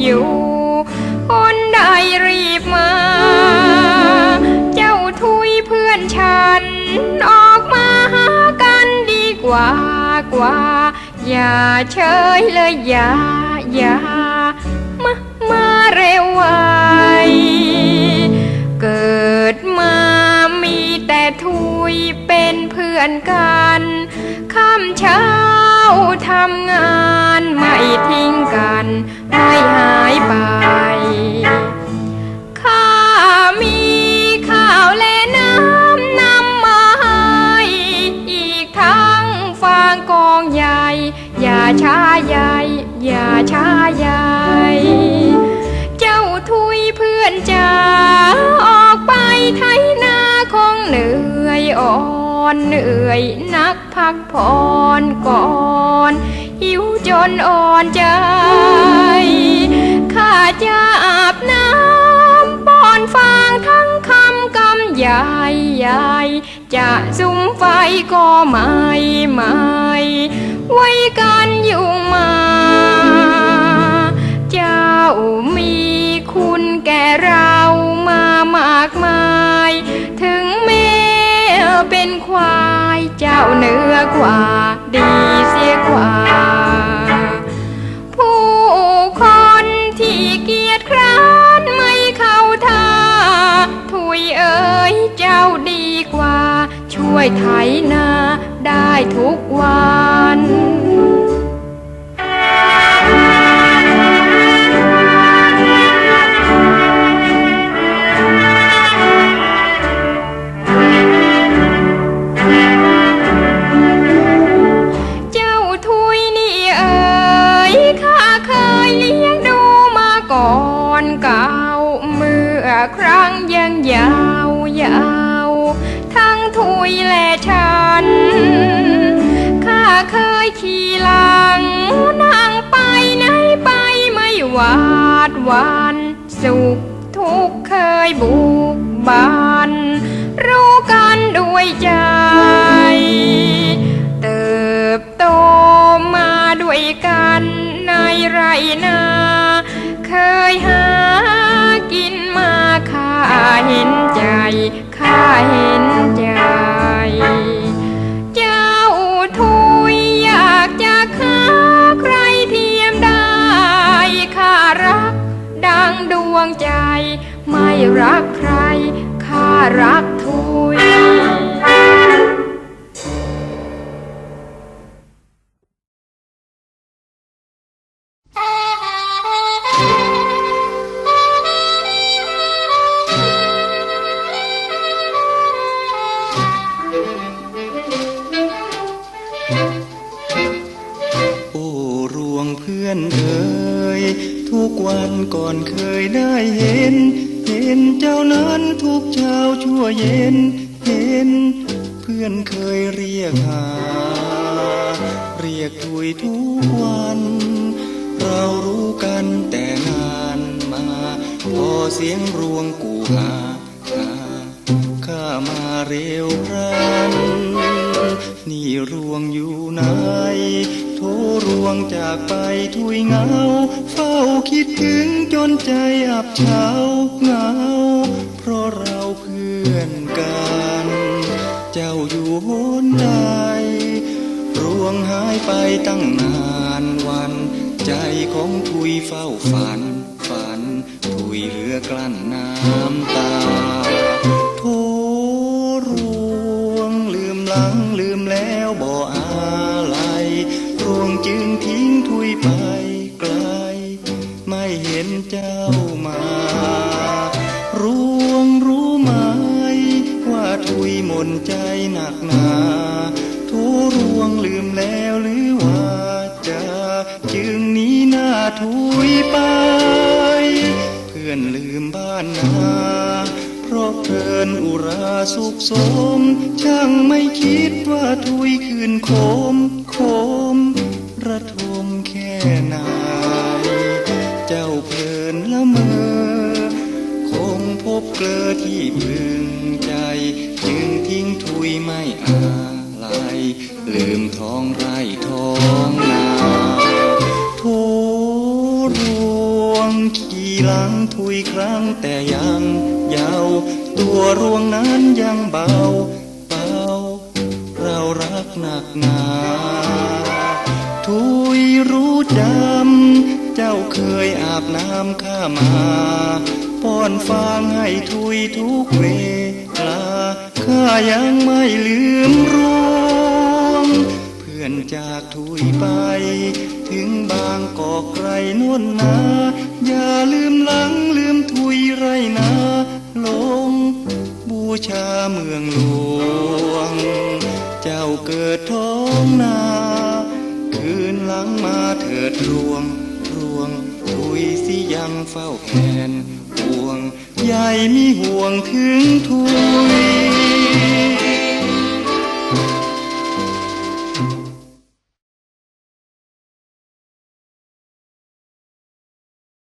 อยู่ คนได้รีบมา เจ้าทุยเพื่อนฉัน ออกมาหากันดีกว่ากว่า อย่าเฉยเลยอย่าอย่ามามาเร็วไวเกิดมามีแต่ทุยเป็นเพื่อนกันข้ามชา ทำงานไม่ทิ้งกัน ไม่หายไป ข้ามีข้าวและน้ำนำมาให้อีกทั้งฟางกองใหญ่ อย่าช้าใหญ่ อย่าช้าใหญ่ เจ้าทุยเพื่อนจ๋าออกไปไถนาคงเหนื่อยอ่อนเหนื่อยนัก พักผ่อนก่อนหิวจนอ่อนใจ ข้าจะอาบน้ำป้อนฟางทั้งคำกำใหญ่ใหญ่จะสุมไฟก็ไม่ไม่ไว้กันอยู่ กว่า ดีเสียกว่า ผู้คนที่เกียจคร้านไม่เข้าท่า ถุยเอ๋ยเจ้าดีกว่า ช่วยไถนาได้ทุกวัน อนเก่าเมื่อครั้งยังยาวยาว ทั้งทุยและฉัน ข้าเคยขี่หลังนั่งไปไหนไปไม่หวาดวันสุขทุกเคยบุกบันรู้กันด้วยใจ เห็นใจ ข้าเห็นใจ เจ้าทุยอยากจะฆ่าใครเทียมได้ ข้ารัก ดังดวงใจ ไม่รักใคร ข้ารัก อนเอ่ยทุกวันก่อนเคยได้เห็น เห็นเจ้านั้นทุกเช้าชั่วเย็น เห็น เพื่อนเคยเรียกหา เรียกถุยทุกวัน เรารู้กันแต่นานมา พอเสียงรวงกูหาหาข้ามาเร็วพรันนี่รวงอยู่ไหน วงจากไปทุยเงา เฝ้าคิดถึงจนใจอับเฉาเงา เพราะเราเพื่อนกัน เจ้าอยู่หนใดรวงหายไปตั้งนานวัน ใจของทุยเฝ้าฝัน ฝัน ทุยเหลือกลั้นน้ำตา ไปไกล ไม่เห็นเจ้ามารวงรู้ไหม ว่าทุยหมนใจหนักหนาโทรวงลืมแล้วหรือว่าจะจึงหนี้หน้าทุยไป เพื่อนลืมบ้านนาเพราะเพลินอุราสุขสม ช่างไม่คิดว่าทุยคืนโคมโคมระท เกลอที่พึงใจ จึงทิ้งถุยไม่อาลัยลืมท้องไร่ท้องนาโทรวงขี่หลังถุยครั้งแต่ยังยาวตัวรวงนั้นยังเบาเบาเรารักหนักหนาถุยรู้จัก เจ้าเคยอาบน้ำข้ามาป้อนฟางให้ทุยทุกเวลาข้ายังไม่ลืมรวงเพื่อนจากทุยไป ถึงบางกอกไกลนวลนาอย่าลืมหลังลืมทุยไรนาลง บูชาเมืองหลวง เจ้าเกิดท้องนา คืนหลังมาเถิดรวง ยสิยังเฝ้าแคนห่วงใหญ่มีห่วงถึงทุย